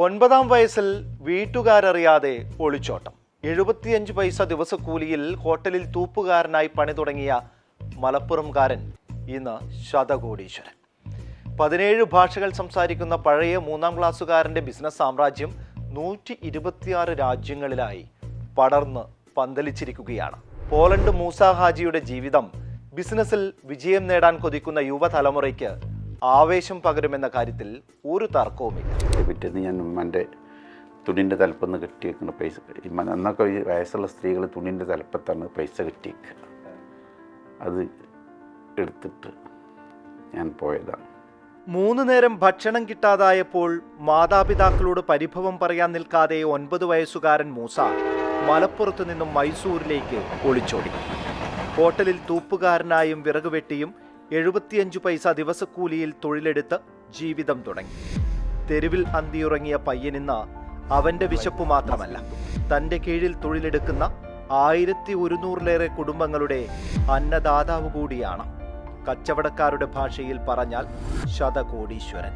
ഒൻപതാം വയസ്സിൽ വീട്ടുകാരറിയാതെ ഒളിച്ചോട്ടം. എഴുപത്തിയഞ്ച് പൈസ ദിവസക്കൂലിയിൽ ഹോട്ടലിൽ തൂപ്പുകാരനായി പണി തുടങ്ങിയ മലപ്പുറംകാരൻ ഇന്ന് ശതകോടീശ്വരൻ. പതിനേഴ് ഭാഷകൾ സംസാരിക്കുന്ന പഴയ മൂന്നാം ക്ലാസ്സുകാരന്റെ ബിസിനസ് സാമ്രാജ്യം നൂറ്റി ഇരുപത്തിയാറ് രാജ്യങ്ങളിലായി പടർന്ന് പന്തലിച്ചിരിക്കുകയാണ്. പോളണ്ട് മൂസ ഹാജിയുടെ ജീവിതം ബിസിനസ്സിൽ വിജയം നേടാൻ കൊതിക്കുന്ന യുവതലമുറയ്ക്ക് ആവേശം പകരുമെന്ന കാര്യത്തിൽ ഒരു തർക്കവുമില്ല. പിറ്റേന്ന് ഞാൻ ഉമ്മന്റെ തുണിന്റെ തലപ്പെന്ന് കെട്ടിയേക്കുന്ന പൈസ അന്നൊക്കെ ഈ വയസ്സുള്ള സ്ത്രീകൾ തുണിന്റെ തലപ്പത്താണ് പൈസ കെട്ടിയേക്കുക അത് എടുത്തിട്ട് ഞാൻ പോയതാണ്. മൂന്ന് നേരം ഭക്ഷണം കിട്ടാതായപ്പോൾ മാതാപിതാക്കളോട് പരിഭവം പറയാൻ നിൽക്കാതെ ഒൻപത് വയസ്സുകാരൻ മൂസ മലപ്പുറത്ത് നിന്നും മൈസൂരിലേക്ക് ഒളിച്ചോടി. ഹോട്ടലിൽ തൂപ്പുകാരനായും വിറക് വെട്ടിയും എഴുപത്തിയഞ്ചു പൈസ ദിവസക്കൂലിയിൽ തൊഴിലെടുത്ത് ജീവിതം തുടങ്ങി. തെരുവിൽ അന്തിയുറങ്ങിയ പയ്യനിന്ന് അവന്റെ വിശപ്പ് മാത്രമല്ല തന്റെ കീഴിൽ തൊഴിലെടുക്കുന്ന ആയിരത്തി ഒരുന്നൂറിലേറെ കുടുംബങ്ങളുടെ അന്നദാതാവ് കൂടിയാണ്. കച്ചവടക്കാരുടെ ഭാഷയിൽ പറഞ്ഞാൽ ശതകോടീശ്വരൻ.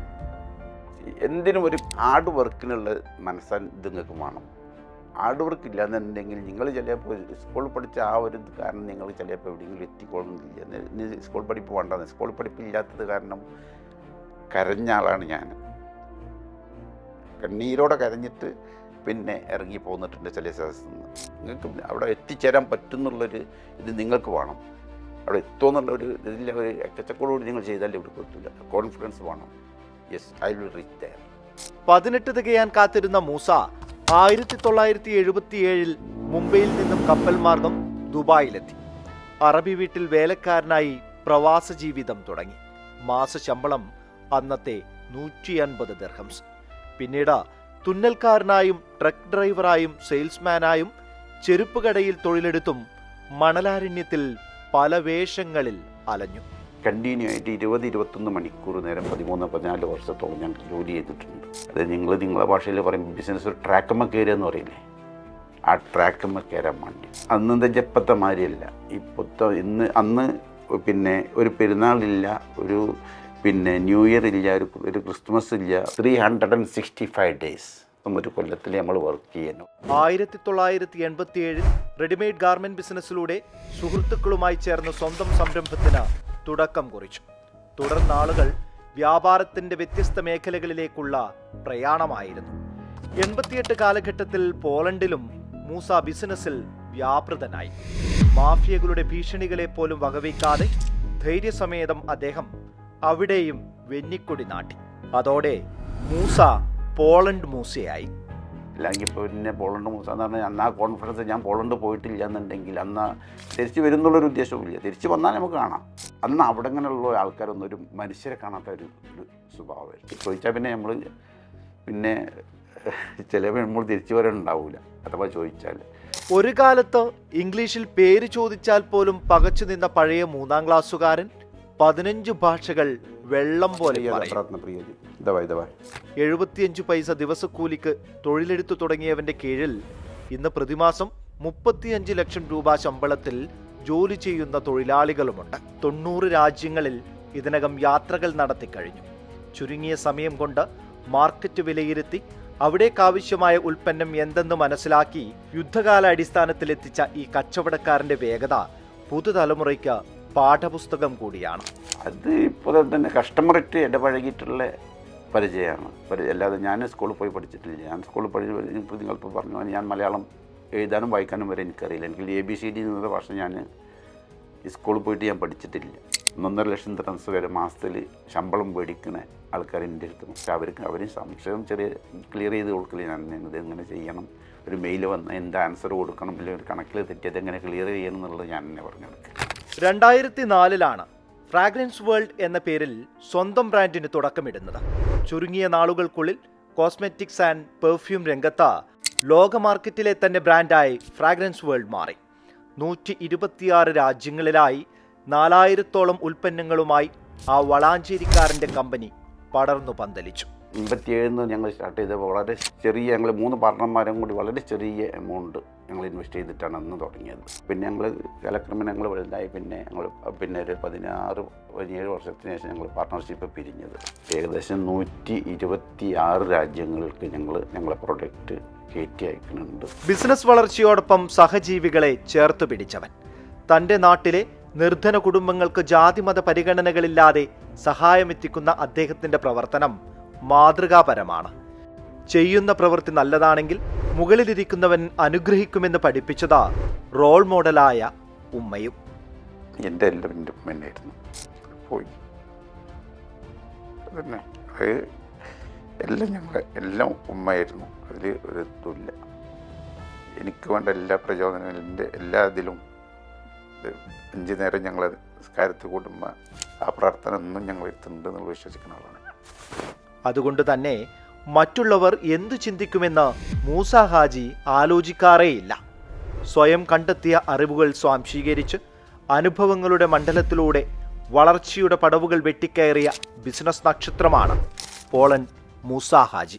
എന്തിനും ഒരു ഹാർഡ് വർക്കിനുള്ള മനസ്സാൻ ഇത് നിങ്ങൾക്ക് വേണം. ഹാർഡ് വർക്ക് ഇല്ലാന്നുണ്ടെങ്കിൽ നിങ്ങൾ ചിലപ്പോൾ സ്കൂൾ പഠിച്ച ആ ഒരു കാരണം നിങ്ങൾ ചിലപ്പോൾ എവിടെയെങ്കിലും എത്തിക്കൊള്ളുന്നില്ല. സ്കൂൾ പഠിപ്പ് വേണ്ടെന്ന്. സ്കൂൾ പഠിപ്പില്ലാത്തത് കാരണം കരഞ്ഞ ആളാണ് ഞാൻ. കണ്ണീരോടെ കരഞ്ഞിട്ട് പിന്നെ ഇറങ്ങി പോന്നിട്ടുണ്ട് ചില സ്ഥലത്ത് നിന്ന്. നിങ്ങൾക്ക് അവിടെ എത്തിച്ചേരാൻ പറ്റുന്നുള്ളൊരു ഇത് നിങ്ങൾക്ക് വേണം. അവിടെ എത്തുമെന്നുള്ളൊരു ഇതില്ല ഒരു എക്കച്ചക്കോടുകൂടി നിങ്ങൾ ചെയ്താലേ ഇവിടെ പറ്റില്ല കോൺഫിഡൻസ് വേണം. Yes I will reach there പതിനെട്ട് തികയാൻ കാത്തിരുന്ന മൂസ ആയിരത്തി തൊള്ളായിരത്തി എഴുപത്തിയേഴിൽ മുംബൈയിൽ നിന്നും കപ്പൽ മാർഗം ദുബായിലെത്തി. അറബി വീട്ടിൽ വേലക്കാരനായി പ്രവാസ ജീവിതം തുടങ്ങി. മാസ ശമ്പളം അന്നത്തെ നൂറ്റി അൻപത് ദർഹംസ്. പിന്നീട് തുന്നൽക്കാരനായും ട്രക്ക് ഡ്രൈവറായും സെയിൽസ്മാനായും ചെരുപ്പ് കടയിൽ തൊഴിലെടുത്തും മണലാരണ്യത്തിൽ പല വേഷങ്ങളിൽ അലഞ്ഞു. കണ്ടിന്യൂ ആയിട്ട് ഇരുപത് ഇരുപത്തൊന്ന് മണിക്കൂർ നേരം പതിമൂന്ന് പതിനാല് വർഷത്തോളം ഞാൻ ജോലി ചെയ്തിട്ടുണ്ട്. അത് നിങ്ങൾ നിങ്ങളെ ഭാഷയിൽ പറയും ബിസിനസ് ഒരു ട്രാക്കമ്മ കയറുക എന്ന് പറയില്ലേ? ആ ട്രാക്കമ്മ കയറാൻ വേണ്ടി. അന്നത്തെ ജപ്പത്തെ മാതിരിയല്ല ഇപ്പോഴത്തെ ഇന്ന് അന്ന് പിന്നെ ഒരു പെരുന്നാളില്ല ഒരു പിന്നെ ന്യൂ ഇയർ ഇല്ല ഒരു ഒരു ക്രിസ്മസ് ഇല്ല. Three hundred and sixty five days ഒരു കൊല്ലത്തിൽ നമ്മൾ വർക്ക് ചെയ്യുന്നു. ആയിരത്തി തൊള്ളായിരത്തി എൺപത്തിയേഴിൽ റെഡിമെയ്ഡ് ഗാർമെന്റ് ബിസിനസ്സിലൂടെ സുഹൃത്തുക്കളുമായി ചേർന്ന് സ്വന്തം സംരംഭത്തിന് തുടക്കം കുറിച്ചു. തുടർന്നാളുകൾ വ്യാപാരത്തിന്റെ വ്യത്യസ്ത മേഖലകളിലേക്കുള്ള പ്രയാണമായിരുന്നു. എൺപത്തിയെട്ട് കാലഘട്ടത്തിൽ പോളണ്ടിലും മൂസ ബിസിനസ്സിൽ വ്യാപൃതനായി. മാഫിയകളുടെ ഭീഷണികളെ പോലും വകവയ്ക്കാതെ ധൈര്യസമേതം അദ്ദേഹം അവിടെയും വെന്നിക്കൊടി നാട്ടി. അതോടെ മൂസ പോളണ്ട് മൂസയായി. അല്ലെങ്കിൽ ഇപ്പോൾ പിന്നെ പോളണ്ട് മൂസ എന്ന് പറഞ്ഞാൽ അന്ന് ആ കോൺഫറൻസ് ഞാൻ പോളണ്ട് പോയിട്ടില്ല എന്നുണ്ടെങ്കിൽ അന്ന് തിരിച്ച് വരുന്നുള്ളൊരു ഉദ്ദേശവുമില്ല. തിരിച്ച് വന്നാൽ നമുക്ക് കാണാം. അന്ന് അവിടെ ഇങ്ങനെയുള്ള ആൾക്കാരൊന്നും ഒരു മനുഷ്യരെ കാണാത്ത ഒരു ഒരു സ്വഭാവമായിരുന്നു. ചോദിച്ചാൽ പിന്നെ നമ്മൾ പിന്നെ ചിലപ്പോൾ നമ്മൾ തിരിച്ചു വരാനുണ്ടാവില്ല അഥവാ ചോദിച്ചാൽ ഒരു കാലത്ത് ഇംഗ്ലീഷിൽ പേര് ചോദിച്ചാൽ പോലും പകച്ചു നിന്ന പഴയ മൂന്നാം ക്ലാസ്സുകാരൻ പതിനഞ്ച് ഭാഷകൾ വെള്ളം പോലെ ഇതവാ ഇതവാ എഴുപത്തിയഞ്ച് പൈസ ദിവസക്കൂലിക്ക് തൊഴിലെടുത്തു തുടങ്ങിയവന്റെ കീഴിൽ ഇന്ന് പ്രതിമാസം മുപ്പത്തിയഞ്ച് ലക്ഷം രൂപ ശമ്പളത്തിൽ ജോലി ചെയ്യുന്ന തൊഴിലാളികളുമുണ്ട്. തൊണ്ണൂറ് രാജ്യങ്ങളിൽ ഇതിനകം യാത്രകൾ നടത്തി കഴിഞ്ഞു. ചുരുങ്ങിയ സമയം കൊണ്ട് മാർക്കറ്റ് വിലയിരുത്തി അവിടേക്കാവശ്യമായ ഉൽപ്പന്നം എന്തെന്ന് മനസ്സിലാക്കി യുദ്ധകാല അടിസ്ഥാനത്തിലെത്തിച്ച ഈ കച്ചവടക്കാരന്റെ വേഗത പുതുതലമുറയ്ക്ക് പാഠപുസ്തകം കൂടിയാണ്. അത് ഇപ്പോൾ തന്നെ കസ്റ്റമറിറ്റ് ഇടപഴകിയിട്ടുള്ള പരിചയമാണ്. പരി- അല്ലാതെ ഞാൻ സ്കൂളിൽ പോയി പഠിച്ചിട്ടില്ല. ഞാൻ സ്കൂളിൽ പഠിച്ച് ഇപ്പോൾ നിങ്ങളിപ്പോൾ പറഞ്ഞു ഞാൻ മലയാളം എഴുതാനും വായിക്കാനും വരെ എനിക്കറിയില്ല. എനിക്ക് എ ബി സി ഡി എന്നുള്ള ഭാഷ ഞാൻ സ്കൂളിൽ പോയിട്ട് ഞാൻ പഠിച്ചിട്ടില്ല. ഒന്നൊന്നര ലക്ഷം ത്രൻസ് വരെ മാസത്തിൽ ശമ്പളം മേടിക്കുന്ന ആൾക്കാർ എന്റെ അടുത്ത് പക്ഷെ അവർക്ക് അവർ സംശയം ചെറിയ ക്ലിയർ ചെയ്ത് കൊടുക്കില്ല. ഞാൻ ഇത് എങ്ങനെ ചെയ്യണം? ഒരു മെയിൽ വന്ന് എന്ത് ആൻസർ കൊടുക്കണം? അല്ലെങ്കിൽ ഒരു കണക്കിൽ തെറ്റിയത് എങ്ങനെ ക്ലിയർ ചെയ്യണം എന്നുള്ളത് ഞാൻ തന്നെ പറഞ്ഞു രണ്ടായിരത്തി നാലിലാണ് ഫ്രാഗ്രൻസ് വേൾഡ് എന്ന പേരിൽ സ്വന്തം ബ്രാൻഡിന് തുടക്കമിടുന്നത്. ചുരുങ്ങിയ നാളുകൾക്കുള്ളിൽ കോസ്മെറ്റിക്സ് ആൻഡ് പെർഫ്യൂം രംഗത്ത ലോക മാർക്കറ്റിലെ തന്നെ ബ്രാൻഡായി ഫ്രാഗ്രൻസ് വേൾഡ് മാറി. നൂറ്റി ഇരുപത്തിയാറ് രാജ്യങ്ങളിലായി നാലായിരത്തോളം ഉൽപ്പന്നങ്ങളുമായി ആ വളാഞ്ചേരിക്കാരന്റെ കമ്പനി പടർന്നു പന്തലിച്ചു. എൺപത്തിയേഴിൽ നിന്ന് ഞങ്ങൾ സ്റ്റാർട്ട് ചെയ്തപ്പോൾ വളരെ ചെറിയ ഞങ്ങൾ മൂന്ന് പാർട്ണർമാരും കൂടി വളരെ ചെറിയ എമൗണ്ട് ഞങ്ങൾ ഇൻവെസ്റ്റ് ചെയ്തിട്ടാണ് അന്ന് തുടങ്ങിയത്. പിന്നെ ഞങ്ങൾ കാലക്രമേണ ഞങ്ങൾ വലുതായി പിന്നെ ഞങ്ങൾ പിന്നെ ഒരു പതിനാറ് പതിനേഴ് വർഷത്തിന് ശേഷം ഞങ്ങൾ പാർട്ട്ണർഷിപ്പ് പിരിഞ്ഞത്. ഏകദേശം നൂറ്റി ഇരുപത്തി ആറ് രാജ്യങ്ങൾക്ക് ഞങ്ങൾ ഞങ്ങളെ പ്രൊഡക്റ്റ് കയറ്റി അയക്കുന്നുണ്ട്. ബിസിനസ് വളർച്ചയോടൊപ്പം സഹജീവികളെ ചേർത്ത് പിടിച്ചവൻ. തന്റെ നാട്ടിലെ നിർധന കുടുംബങ്ങൾക്ക് ജാതിമത പരിഗണനകളില്ലാതെ സഹായമെത്തിക്കുന്ന അദ്ദേഹത്തിന്റെ പ്രവർത്തനം മാതൃകാപരമാണ്. ചെയ്യുന്ന പ്രവൃത്തി നല്ലതാണെങ്കിൽ മുകളിലിരിക്കുന്നവൻ അനുഗ്രഹിക്കുമെന്ന് പഠിപ്പിച്ചതാ റോൾ മോഡലായ ഉമ്മയും. എന്റെ എല്ലാം എന്റെ ഉമ്മ തന്നെയായിരുന്നു. പോയി. അത് എല്ലാം ഞങ്ങൾ എല്ലാം ഉമ്മയായിരുന്നു. അതിൽ ഒരു ഇതുമില്ല. എനിക്ക് വേണ്ട എല്ലാ പ്രചോദനങ്ങളും എന്റെ എല്ലാ ഇതിലും ഇത് അഞ്ച് നേരം ഞങ്ങൾ കാര്യത്തിൽ കൂടുമ്പോൾ ആ പ്രാർത്ഥന ഒന്നും ഞങ്ങൾ എത്തുന്നുണ്ട് വിശ്വസിക്കുന്ന ആളാണ്. അതുകൊണ്ട് തന്നെ മറ്റുള്ളവർ എന്തു ചിന്തിക്കുമെന്ന് മൂസ ഹാജി ആലോചിക്കാറേയില്ല. സ്വയം കണ്ടെത്തിയ അറിവുകൾ സ്വാംശീകരിച്ച് അനുഭവങ്ങളുടെ മണ്ഡലത്തിലൂടെ വളർച്ചയുടെ പടവുകൾ വെട്ടിക്കയറിയ ബിസിനസ് നക്ഷത്രമാണ് പോളൻ മൂസ ഹാജി.